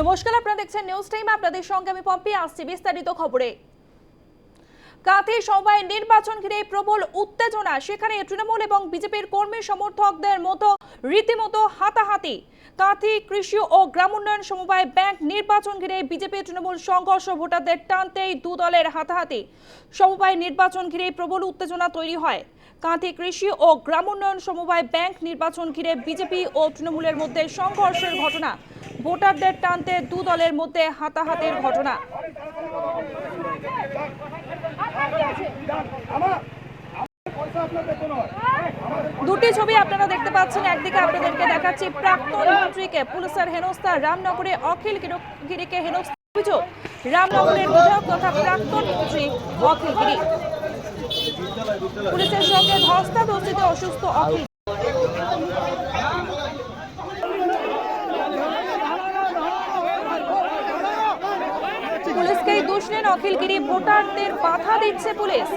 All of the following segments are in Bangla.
নমস্কার আপনারা দেখছেন নিউজ টাইম আপনাদের সঙ্গে আমি পম্পি। আসছি বিস্তারিত খবরে। কাঁথি সভায় নির্বাচন ঘিরে প্রবল উত্তেজনা। সেখানে তৃণমূল এবং বিজেপির কর্মী সমর্থকদের মতো রীতিমতো হাতাহাতি। কাঁথি কৃষি ও গ্রামোন্নয়ন সমবায় ব্যাংক নির্বাচন ঘিরে বিজেপি তৃণমূল সংঘর্ষ ভোটারদের টানতেই দু দলের হাতাহাতি। সমবায় নির্বাচন ঘিরে প্রবল উত্তেজনা তৈরি হয়। কাঁথি কৃষি ও গ্রামোন্নয়ন সমবায় ব্যাংক নির্বাচন ঘিরে বিজেপি ও তৃণমূলের মধ্যে সংঘর্ষের ঘটনা। ভোটারদের টানতে দু দলের মধ্যে হাতাহাতির ঘটনা। দুটি ছবি আপনারা দেখতে পাচ্ছেন, একদিকে আপনাদেরকে দেখাচ্ছি প্রাক্তন মন্ত্রীকে, পুলিশের হেনস্থা, রামনগরে অখিল গিরিকে হেনস্থা অভিযোগ। রামনগরের বিধায়ক তথা প্রাক্তন মন্ত্রী অখিল গিরি। পুলিশের সঙ্গে ধস্তাধস্তিতে অসুস্থ অখিল পুলিশকেই দোষ নেন অখিল গিরি ভোটারদের বাধা দিচ্ছে পুলিশ।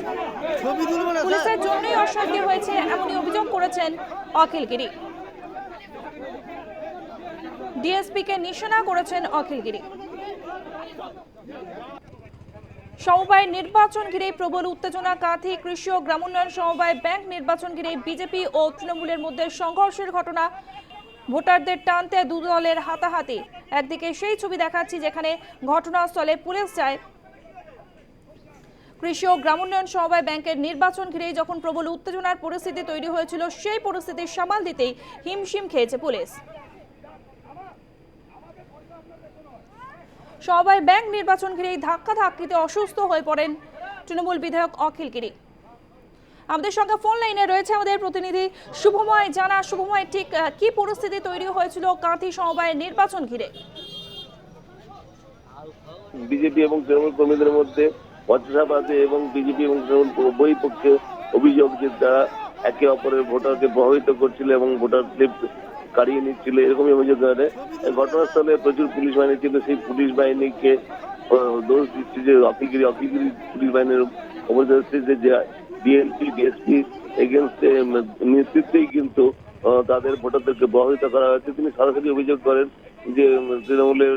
পুলিশের জন্যই অশান্তি হয়েছে এমনই অভিযোগ করেছেন অখিল গিরি ডিএসপি কে নিশানা করেছেন অখিল গিরি সমবায় নির্বাচন ঘিরে প্রবল উত্তেজনা কাঁথি কৃষি ও গ্রামোন্নয়ন সমবায় ব্যাংক নির্বাচন ঘিরে বিজেপি ও তৃণমূলের মধ্যে সংঘর্ষের ঘটনা। ভোটারদের টানতে দু দলের হাতাহাতি। একদিকে সেই ছবি দেখাচ্ছি যেখানে ঘটনাস্থলে পুলিশ যায় কৃষি ও গ্রামোন্নয়ন সমবায় ব্যাংকের নির্বাচন ঘিরেই যখন প্রবল উত্তেজনার পরিস্থিতি তৈরি হয়েছিল, সেই পরিস্থিতি সামাল দিতেই হিমশিম খেয়েছে পুলিশ। সমবায় ব্যাংক নির্বাচন ঘিরেই ধাক্কা ধাক্কিতে অসুস্থ হয়ে পড়েন তৃণমূল বিধায়ক অখিল গিরি। আমাদের সঙ্গে ফোন লাইনে রয়েছে আমাদের প্রতিনিধি শুভময় জানা। শুভময়, ঠিক কি পরিস্থিতি তৈরি হয়েছিল কাঁথি সমবায়ের নির্বাচন ঘিরে? বিজেপি এবং তৃণমূল কর্মীদের মধ্যে বচসাবাদে এবং বিজেপি এবং তৃণমূল পক্ষে অভিযোগ যে তারা একে অপরের ভোটারকে প্রভাবিত করছিল এবং ভোটার স্লিপ কাড়িয়ে নিচ্ছিল, এরকমই অভিযোগ এই ঘটনাস্থলে প্রচুর পুলিশ বাহিনী ছিল, সেই পুলিশ বাহিনীকে দোষ দিচ্ছে যে অফিগিরি অফিগিরি পুলিশ বাহিনীর যাচ্ছে যে ডিএমপি ডিএসপি এগেনস্টে নেতৃত্বেই কিন্তু তাদের ভোটারদেরকে প্রভাবিত করা হয়েছে। তিনি সরাসরি অভিযোগ করেন যে তৃণমূলের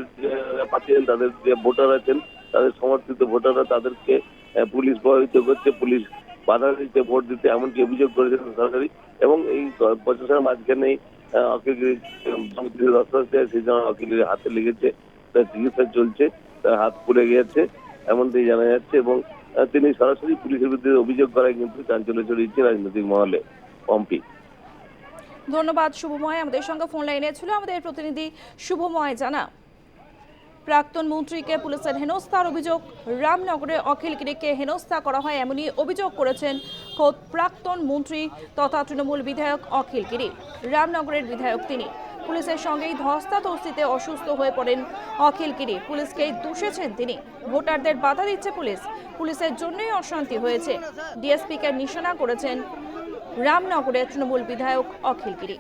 আছেন তাদের যে ভোটার আছেন তাদের সমর্থিত ভোটাররা তাদেরকে পুলিশ প্রভাবিত করছে, পুলিশ বাধা দিচ্ছে ভোট দিতে এমনকি অভিযোগ করেছেন সরকারি এবং এই প্রশাসনের রক্তাক্ত সেই জন্য অকিলের হাতে লেগেছে, তার চিকিৎসা চলছে, তার হাত পুড়ে গেছে, এমনটাই জানা যাচ্ছে এবং তিনি সরাসরি পুলিশের বিরুদ্ধে অভিযোগ করায় কিন্তু চাঞ্চল্য ছড়িয়েছে রাজনৈতিক মহলে। পম্পি। ধন্যবাদ, শুভময়। আমাদের সঙ্গে ফোন লাইনে ছিল আমাদের প্রতিনিধি শুভময় জানা। প্রাক্তন মন্ত্রীকে পুলিশের হেনস্থার অভিযোগ। রামনগরে অখিল গিরিকে হেনস্থা করা হয় এমনই অভিযোগ করেছেন খোদ প্রাক্তন মন্ত্রী তথা তৃণমূল বিধায়ক অখিল গিরি রামনগরের বিধায়ক তিনি। পুলিশের সঙ্গেই ধস্তাধস্তিতে অসুস্থ হয়ে পড়েন অখিল গিরি পুলিশকেই দূষেছেন তিনি। ভোটারদের বাধা দিচ্ছে পুলিশ। পুলিশের জন্যই অশান্তি হয়েছে। ডিএসপিকে নিশানা করেছেন রামনগরের তৃণমূল বিধায়ক অখিল গিরি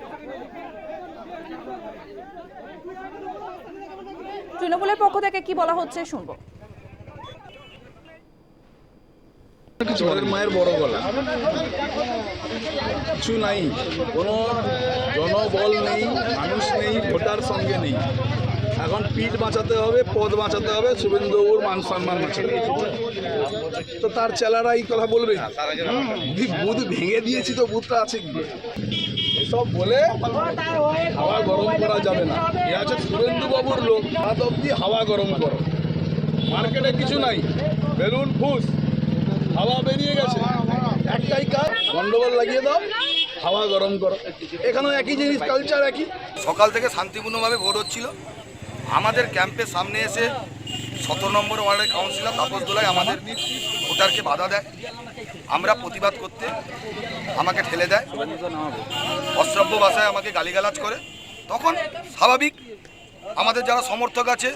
তৃণমূলের পক্ষ থেকে কি বলা হচ্ছে শুনব। মায়ের বড় গলা। কিছু নাই। কোনো জনবল নেই, মানুষ নেই, ভোটার সঙ্গে নেই। এখন পিঠ বাঁচাতে হবে, পদ বাঁচাতে হবে, শুভেন্দুবাবুর মান সম্মান বাঁচাতে তো তার চেলারা এই কথা বলবে? বুধ ভেঙে দিয়েছি তো বুধটা আছে কি? এসব বলে হাওয়া গরম করা যাবে না। এ আছে শুভেন্দুবাবুর লোক, রাত অব্দি হাওয়া গরম করো। মার্কেটে কিছু নাই, বেলুন ফুস, হাওয়া বেরিয়ে গেছে। একটাই কাজ, গন্ডগোল লাগিয়ে দাও, হাওয়া গরম করো। এখানেও একই জিনিস কালচার একই। সকাল থেকে শান্তিপূর্ণভাবে ভোট হচ্ছিল। আমাদের ক্যাম্পের সামনে এসে সতেরো নম্বর ওয়ার্ডের কাউন্সিলর তাপস দোলাই আমাদের ভোটারকে বাধা দেয়। আমরা প্রতিবাদ করতে আমাকে ঠেলে দেয়। অশ্রাব্য ভাষায় আমাকে গালিগালাজ করে। তখন স্বাভাবিক আমাদের যারা সমর্থক আছে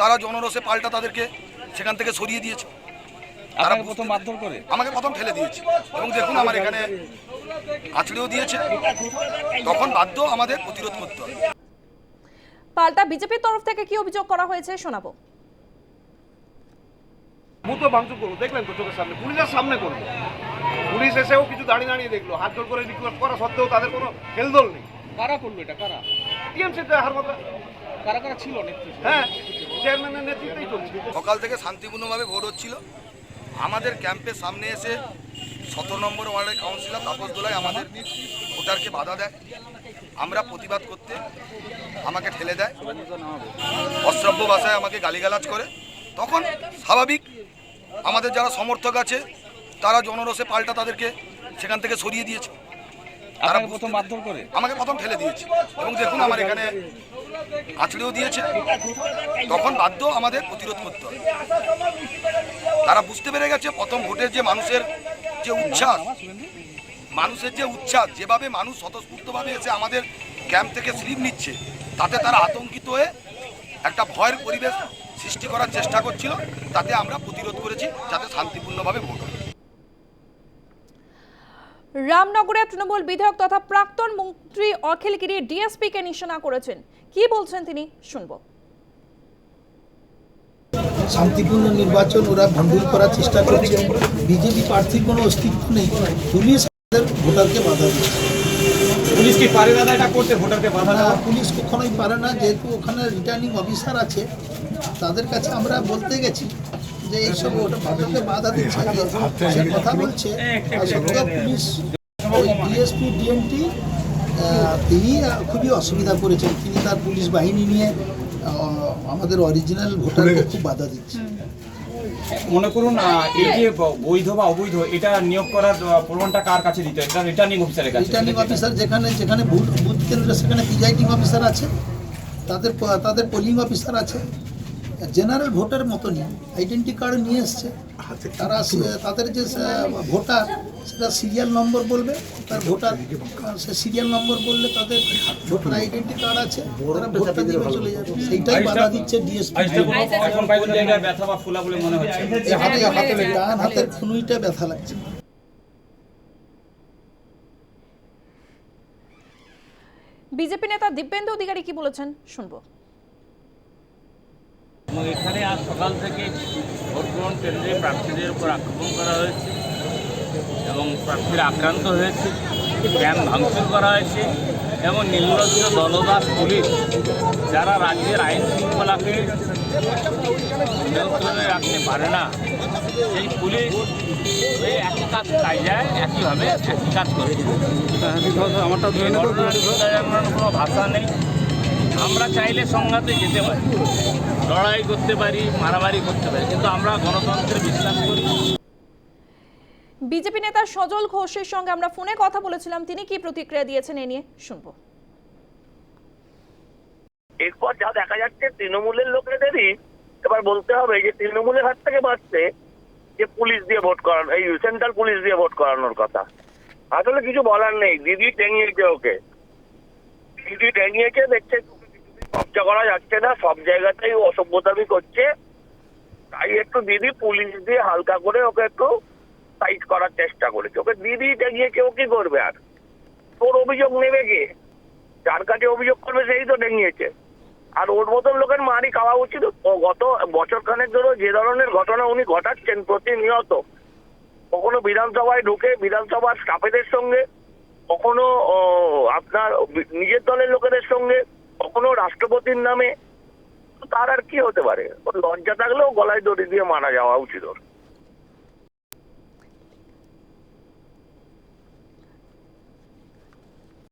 তারা জনরসে পাল্টা তাদেরকে সেখান থেকে সরিয়ে দিয়েছে। তারা প্রথম মারধর করে? আমাকে প্রথম ঠেলে দিয়েছে। এবং দেখুন আমার এখানে আছড়েও দিয়েছে। তখন বাধ্য আমাদের প্রতিরোধ করতে হবে। পাল্টা বিজেপির তরফ থেকে কি অভিযোগ করা হয়েছে শোনাবো। বুথ ভাঙচুর করব দেখলেন তো চোখের সামনে পুলিশের সামনে করব। পুলিশ এসেও কিছু দাঁড়িয়ে দাঁড়িয়ে দেখল হাত জোর করে রিকোয়েস্ট করা সত্ত্বেও তাদের কোনো হেলদোল নেই। কারা করল এটা কারা? টিএমসি হার কথা কারা কারা ছিল হ্যাঁ চেয়ারম্যানের নেতৃত্বেই চলছে। সকাল থেকে শান্তিপূর্ণভাবে ভোট হচ্ছিল। আমাদের ক্যাম্পের সামনে এসে সতেরো নম্বর ওয়ার্ডের কাউন্সিলর তাপস দোলাই আমাদের ভোটারকে বাধা দেয়। আমরা প্রতিবাদ করতে আমাকে ঠেলে দেয়। অশ্রাব্য ভাষায় আমাকে গালিগালাজ করে। তখন স্বাভাবিক আমাদের যারা সমর্থক আছে তারা জনরসে পাল্টা তাদেরকে সেখান থেকে সরিয়ে দিয়েছে। তারা প্রথম মারধর করে? আমাকে প্রথম ঠেলে দিয়েছে। এবং দেখুন আমার এখানে আছড়েও দিয়েছে। তখন বাধ্য আমাদের প্রতিরোধ করতে হবে। তারা বুঝতে পেরে গেছে প্রথম ভোটের যে মানুষের যে উচ্ছ্বাস মানুষের যে উচ্ছ্বাস যেভাবে মানুষ স্বতঃস্ফূর্তভাবে এসে আমাদের ক্যাম্প থেকে স্লিপ নিচ্ছে তাতে তারা আতঙ্কিত হয়ে একটা ভয়ের পরিবেশ সৃষ্টি করার চেষ্টা করছিল তাতে আমরা প্রতিরোধ করেছি যাতে শান্তিপূর্ণভাবে ভোট হয়। রামনগরের তৃণমূল বিধায়ক তথা প্রাক্তন মন্ত্রী অখিল গিরি ডিএসপি কে নিশানা করেছেন। কি বলছেন তিনি? শুনব। শান্তিপূর্ণ নির্বাচন ওরা ভণ্ডুল করার চেষ্টা করছে। বিজেপি প্রার্থীর কোনো অস্তিত্ব নেই। পুলিশ ভোটারকে বাধা দিচ্ছে। পুলিশ কি পারে দাদা এটা করতে? ভোটারকে বাধা না, পুলিশ কখনোই পারে না যেহেতু ওখানে রিটার্নিং অফিসার আছে তাদের কাছে আমরা বলতে গেছি যে এইসব ওটা ভোটারকে বাধা দিচ্ছে সে কথা বলছে সত্ত্বেও পুলিশ ওই ডিএসপি ডিএমটি তিনি খুবই অসুবিধা করেছেন। তিনি তার পুলিশ বাহিনী নিয়ে আমাদের অরিজিনাল ভোটারকে খুব বাধা দিচ্ছে। মনে করুন আহ, এই যে বৈধ বা অবৈধ এটা নিয়োগ করার প্রমাণটা কার কাছে দিতে এটা রিটার্নিং অফিসারের কাছে রিটার্নিং অফিসার যেখানে যেখানে বুথ বুথ কেন্দ্র সেখানে প্রিজাইডিং অফিসার আছে। তাদের তাদের পোলিং অফিসার আছে। জেনারেল ভোটার মতনই আইডেন্টি কার্ড নিয়ে এসছে। তারা তাদের যে ভোটার সেটা সিরিয়াল নম্বর বলবে। তার ভোটার সে সিরিয়াল নম্বর বললে তাদের ভোটার আইডেন্টি কার্ড আছে। তারা ভোটটা দিয়ে চলে যাবে। সেইটাই বাধা দিচ্ছে ডিএসপি মনে ডান হাতের খুনুইটা ব্যথা লাগছে। বিজেপি নেতা দিব্যেন্দু অধিকারী কি বলেছেন? শুনব। এবং এখানে আজ সকাল থেকে ভোট গ্রহণ কেন্দ্রে প্রার্থীদের উপর আক্রমণ করা হয়েছে এবং প্রার্থীরা আক্রান্ত হয়েছে ক্যাম্প ভাঙচুর করা হয়েছে এবং নির্লজ্জ দলদাস পুলিশ যারা রাজ্যের আইন শৃঙ্খলাকে নিয়ন্ত্রণে রাখতে পারে না সেই পুলিশ এই একই কাজ চাই যায় একইভাবে একই কাজ করে আমারটা কোনো ভাষা নেই। আমরা চাইলে সংঘাতে যেতে পারি। লড়াই করতে পারি মারামারি করতে পারি কিন্তু আমরা গণতন্ত্রে বিশ্বাস করি। বিজেপি নেতা সজল ঘোষের সঙ্গে আমরা ফোনে কথা বলেছিলাম। তিনি কি প্রতিক্রিয়া দিয়েছেন এ নিয়ে? শুনব। এরপর যা দেখা যাচ্ছে তৃণমূলের লোকেদেরই এবার বলতে হবে যে তৃণমূলের হাত থেকে বাঁচতে যে পুলিশ দিয়ে ভোট করানো এই সেন্ট্রাল পুলিশ দিয়ে ভোট করানোর কথা। আসলে কিছু বলার নেই। দিদি টেঙিয়েছে ওকে। দিদি টেঙিয়েছে দেখছে কবজা করা যাচ্ছে না, সব জায়গাতেই অসভ্যতামি করছে। তাই একটু দিদি পুলিশ দিয়ে হালকা করে ওকে একটু টাইট করার চেষ্টা করেছে। ওকে দিদি টেঙিয়েছে ও কি করবে আর? তোর অভিযোগ নেবে কে? যার কাছে অভিযোগ করবে সেই তো ডেঙিয়েছে আর ওর মতন লোকের মারি খাওয়া উচিত। গত বছর খানেক ধরে যে ধরনের ঘটনা উনি ঘটাচ্ছেন প্রতিনিয়ত, কখনো বিধানসভায় ঢুকে, বিধানসভার স্টাফেদের সঙ্গে, কখনো আপনার নিজের দলের লোকেদের সঙ্গে কখনো রাষ্ট্রপতির নামে, তার আর কি হতে পারে? ওর লজ্জা থাকলেও গলায় দড়ি দিয়ে মারা যাওয়া উচিত ওর।